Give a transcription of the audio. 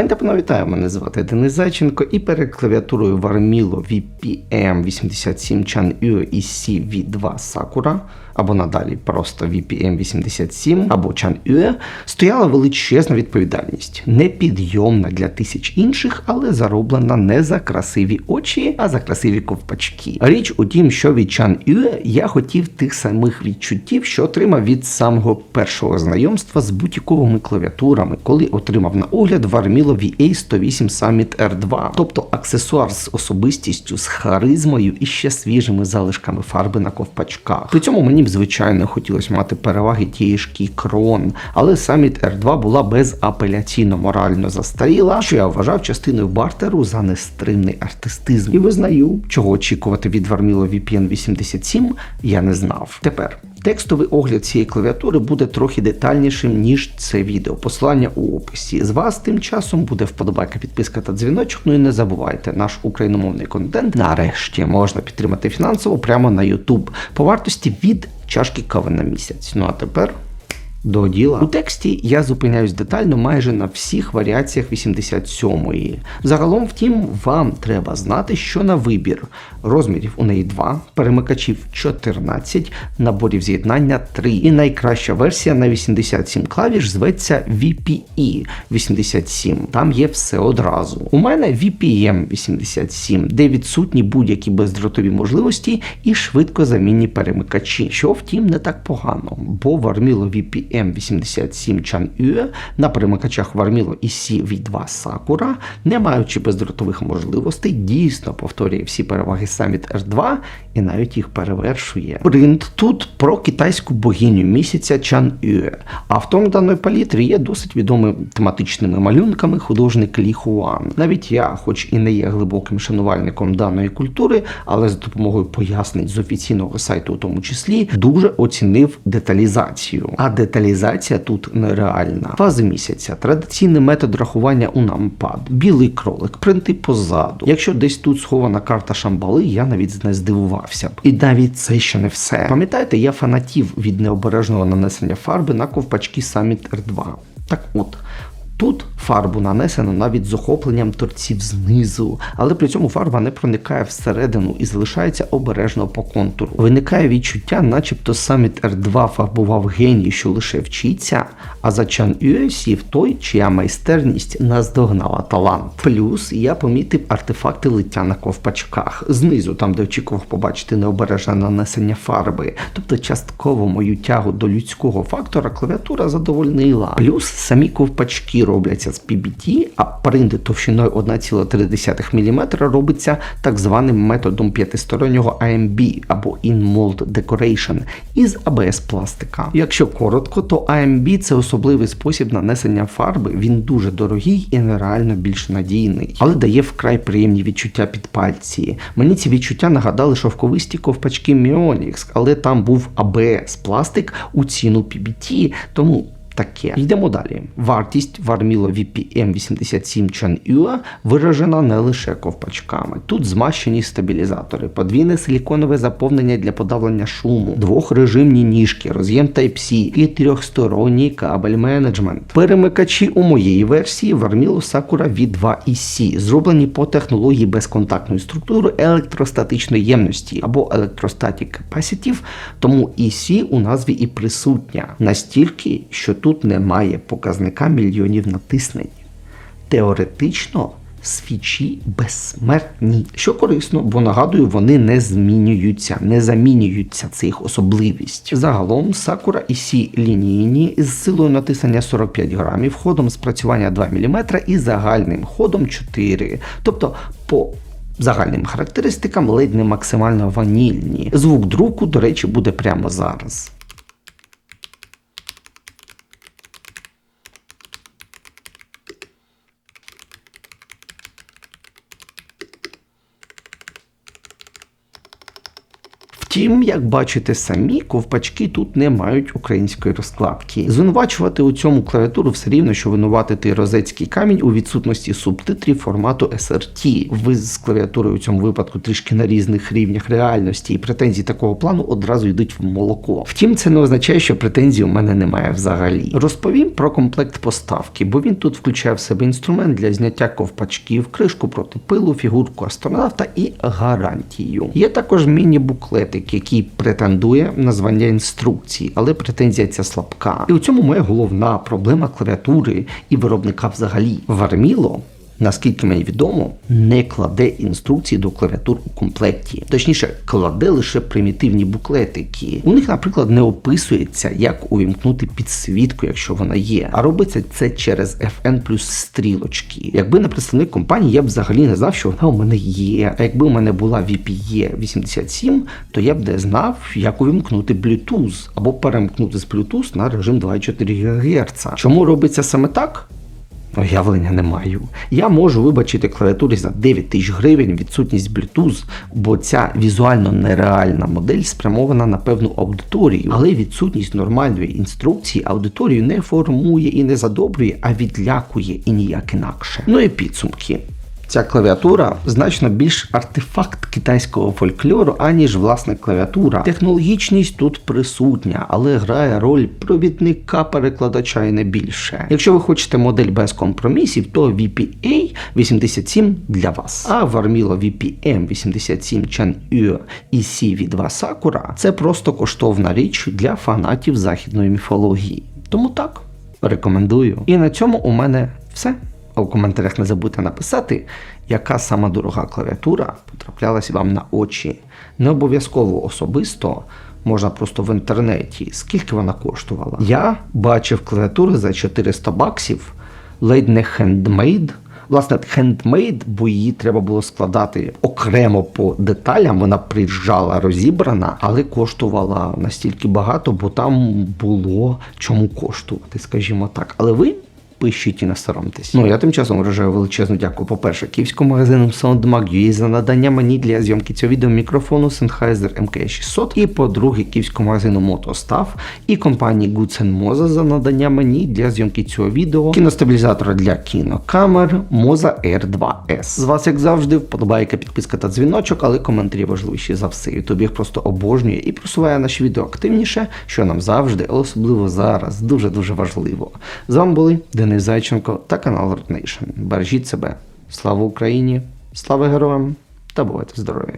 Ентепно вітаю, мене звати Денис Зайченко і перед клавіатурою Varmilo VPM 87 Chan Ue і CV2 Sakura, або надалі просто VPM 87 або Chan Ue, стояла величезна відповідальність, непідйомна для тисяч інших, але зароблена не за красиві очі, а за красиві ковпачки. Річ у тім, що від Chan Ue я хотів тих самих відчуттів, що отримав від самого першого знайомства з бутіковими клавіатурами, коли отримав на огляд Varmilo VA 108 Summit R2, тобто аксесуар з особистістю, з харизмою і ще свіжими залишками фарби на ковпачках. При цьому мені звичайно хотілося мати переваги тієї ж Keychron, але Summit R2 була безапеляційно морально застаріла, що я вважав частиною бартеру за нестримний артистизм. І визнаю, чого очікувати від Varmilo VPN 87, я не знав. Тепер. Текстовий огляд цієї клавіатури буде трохи детальнішим, ніж це відео. Посилання у описі. З вас тим часом буде вподобайка, підписка та дзвіночок. Ну і не забувайте, наш україномовний контент нарешті можна підтримати фінансово прямо на YouTube по вартості від чашки кави на місяць. Ну а тепер до діла. У тексті я зупиняюсь детально майже на всіх варіаціях 87-ї. Загалом, втім, вам треба знати, що на вибір розмірів у неї 2, перемикачів 14, наборів з'єднання 3. І найкраща версія на 87 клавіш зветься VPE 87. Там є все одразу. У мене VPM 87, де відсутні будь-які бездротові можливості і швидко замінні перемикачі, що втім не так погано, бо в арміло VPE М87 Чан-Юе на перемикачах Варміло і CV2 Сакура, не маючи бездротових можливостей, дійсно повторює всі переваги Summit R2 і навіть їх перевершує. Принт тут про китайську богиню місяця Чан Юе. Автором даної палітри є досить відомим тематичними малюнками художник Лі Хуан. Навіть я, хоч і не є глибоким шанувальником даної культури, але за допомогою пояснень з офіційного сайту, у тому числі, дуже оцінив деталізацію. А деталізація тут нереальна. Фази місяця, традиційний метод рахування у нампад, білий кролик, принти позаду. Якщо десь тут схована карта Шамбали, я навіть не здивувався б. І навіть це ще не все. Пам'ятаєте, я фанатів від необережного нанесення фарби на ковпачки Summit R2. Так от. Тут фарбу нанесено навіть з охопленням торців знизу, але при цьому фарба не проникає всередину і залишається обережно по контуру. Виникає відчуття, начебто Summit R2 фарбував геній, що лише вчиться, а за Чан Юе сів той, чия майстерність наздогнала талант. Плюс я помітив артефакти лиття на ковпачках. Знизу, там де очікував побачити необережне нанесення фарби. Тобто частково мою тягу до людського фактора клавіатура задовольнила. Плюс самі ковпачки робляться з PBT, а принти товщиною 1,3 мм робиться так званим методом п'ятистороннього AMB або In-Mold Decoration із ABS пластика. Якщо коротко, то AMB це особливий спосіб нанесення фарби. Він дуже дорогий і нереально більш надійний, але дає вкрай приємні відчуття під пальці. Мені ці відчуття нагадали шовковисті ковпачки Mionix, але там був ABS пластик у ціну PBT, тому таке. Йдемо далі. Вартість Varmilo VPM 87 Chan Ua виражена не лише ковпачками. Тут змащені стабілізатори, подвійне силіконове заповнення для подавлення шуму, двохрежимні ніжки, роз'єм Type-C і трьохсторонній кабель менеджмент. Перемикачі у моєї версії Varmilo Sakura V2 EC, зроблені по технології безконтактної структури електростатичної ємності або Electrostatic Capacitive, тому EC у назві і присутня настільки, що тут немає показника мільйонів натиснень. Теоретично свічі безсмертні, що корисно, бо нагадую, вони не змінюються, не замінюються це їх особливість. Загалом Sakura і Сі лінійні з силою натиснення 45 грамів, ходом спрацювання 2 мм і загальним ходом 4. Тобто по Загальним характеристикам ледь не максимально ванільні. Звук друку, до речі, буде прямо зараз. Втім, як бачите самі, ковпачки тут не мають української розкладки. Звинувачувати у цьому клавіатуру все рівно, що винуватити розецький камінь у відсутності субтитрів формату SRT. Ви з клавіатурою у цьому випадку трішки на різних рівнях реальності, і претензії такого плану одразу йдуть в молоко. Втім, це не означає, що претензій у мене немає взагалі. Розповім про комплект поставки, бо він тут включає в себе інструмент для зняття ковпачків, кришку проти пилу, фігурку астронавта і гарантію. Є також міні-буклетик, який претендує на звання інструкції, але претензія ця слабка. І у цьому моя головна проблема клавіатури і виробника взагалі. Варміло наскільки мені відомо, не кладе інструкції до клавіатур у комплекті. Точніше, кладе лише примітивні буклетики. У них, наприклад, не описується, як увімкнути підсвітку, якщо вона є. А робиться це через FN плюс стрілочки. Якби не представник компанії, я б взагалі не знав, що вона у мене є. А якби у мене була VPE 87, то я б не знав, як увімкнути Bluetooth або перемкнути з Bluetooth на режим 2,4 ГГц. Чому робиться саме так? Уявлення не маю. Я можу вибачити клавіатурі за 9 тисяч гривень відсутність Bluetooth, бо ця візуально нереальна модель спрямована на певну аудиторію, але відсутність нормальної інструкції аудиторію не формує і не задобрює, а відлякує і ніяк інакше. Ну і підсумки. Ця клавіатура значно більш артефакт китайського фольклору, аніж власне клавіатура. Технологічність тут присутня, але грає роль провідника перекладача і не більше. Якщо ви хочете модель без компромісів, то VPA 87 для вас. А Varmilo VPM 87 Chan-Ur і CV2 Sakura це просто коштовна річ для фанатів західної міфології. Тому так, рекомендую. І на цьому у мене все. А в коментарях не забудьте написати, яка сама дорога клавіатура потраплялась вам на очі. Не обов'язково особисто, можна просто в інтернеті, скільки вона коштувала. Я бачив клавіатури за 400 баксів, ледь не хендмейд. Власне, хендмейд, бо її треба було складати окремо по деталям. Вона приїжджала розібрана, але коштувала настільки багато, бо там було чому коштувати, скажімо так. Але ви пишіть і не соромтесь. Ну я тим часом вражаю величезну дякую. По-перше, київському магазину SoundMag.ua за надання мені для зйомки цього відео мікрофону Sennheiser MK600. І по-друге, київському магазину MotoStaff і компанії Goods Moza за надання мені для зйомки цього відео кіностабілізатора для кінокамер Moza R2S. З вас, як завжди, вподобайка, підписка та дзвіночок, але коментарі важливіші за все. Ютуб їх просто обожнює і просуває наші відео активніше, що нам завжди, особливо зараз, дуже дуже важливо. З вами були Денис Зайченко та канал Road Nation. Бережіть себе. Слава Україні! Слава героям та бувайте здорові!